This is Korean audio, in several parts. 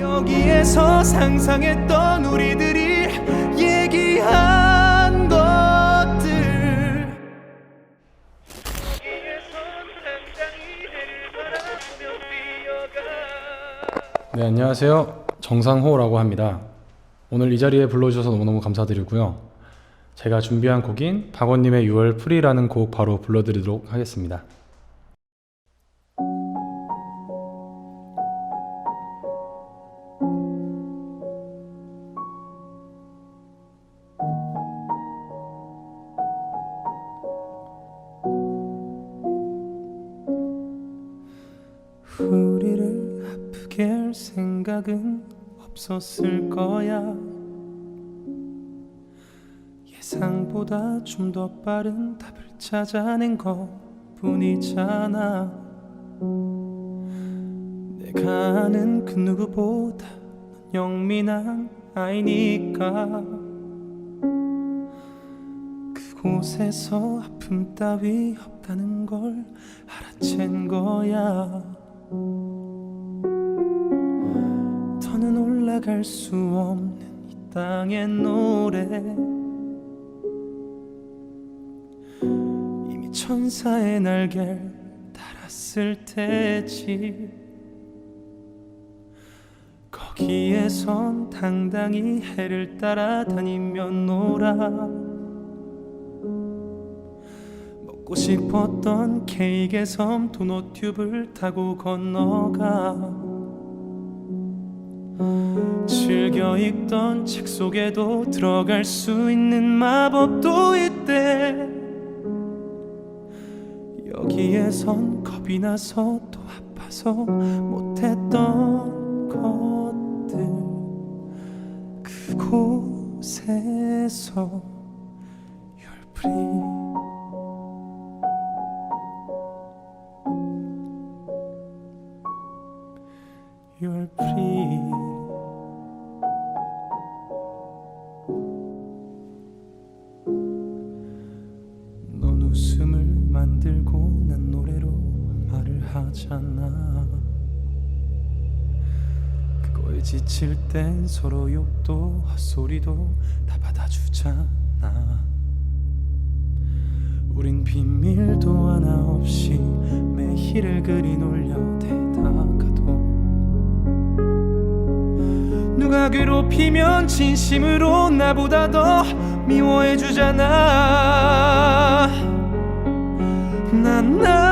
여기에서 상상했던 우리들이 얘기한 것들 네, 안녕하세요. 정상호라고 합니다. 오늘 이 자리에 불러주셔서 너무너무 감사드리고요. 제가 준비한 곡인 박원님의 6월 프리라는 곡 바로 불러드리도록 하겠습니다. 생각은 없었을 거야. 예상보다 좀 더 빠른 답을 찾아낸 것 뿐이잖아. 내가 아는 그 누구보다 넌 영민한 아이니까. 그곳에서 아픔 따위 없다는 걸 알아챈 거야 올라갈 수 없는 이 땅의 노래. 이미 천사의 날개를 달았을 테지. 거기에선 당당히 해를 따라다니며 놀아. 먹고 싶었던 케이크의 섬 도노튜브를 타고 건너가 즐겨 읽던 책 속에도 들어갈 수 있는 마법도 있대 여기에선 겁이 나서 또 아파서 못했던 것들 그곳에서 You're free. 하잖아. 그거에 지칠 땐 서로 욕도 헛소리도 다 받아주잖아. 우린 비밀도 하나 없이 매일을 그린 올려 대다가도 누가 괴롭히면 진심으로 나보다 더 미워해 주잖아 나나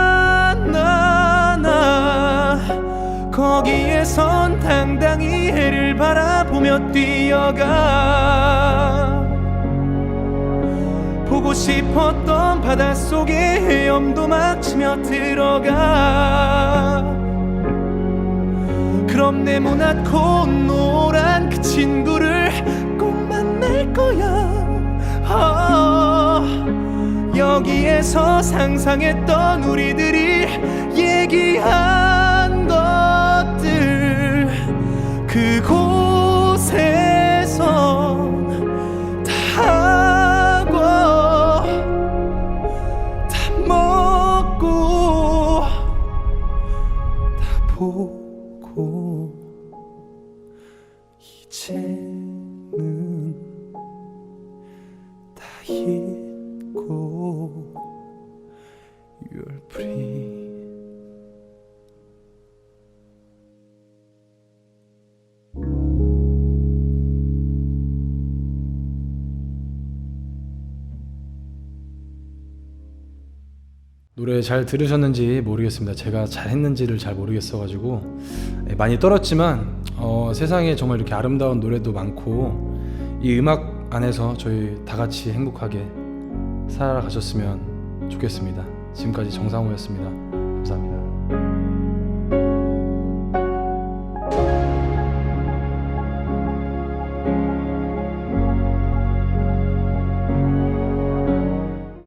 거기에선 당당히 해를 바라보며 뛰어가. 보고 싶었던 바닷속에 헤엄도 막 치며 들어가. 그럼 네모나고 노란 그 친구를 꼭 만날 거야. 아, 여기에서 상상했던 우리들이 얘기한 이제는 다 잊고 You're free 노래 잘 들으셨는지 모르겠습니다. 제가 잘했는지를 잘 모르겠어가지고 예, 많이 떨었지만 어, 세상에 정말 이렇게 아름다운 노래도 많고 이 음악 안에서 저희 다 같이 행복하게 살아가셨으면 좋겠습니다. 지금까지 정상호였습니다. 감사합니다.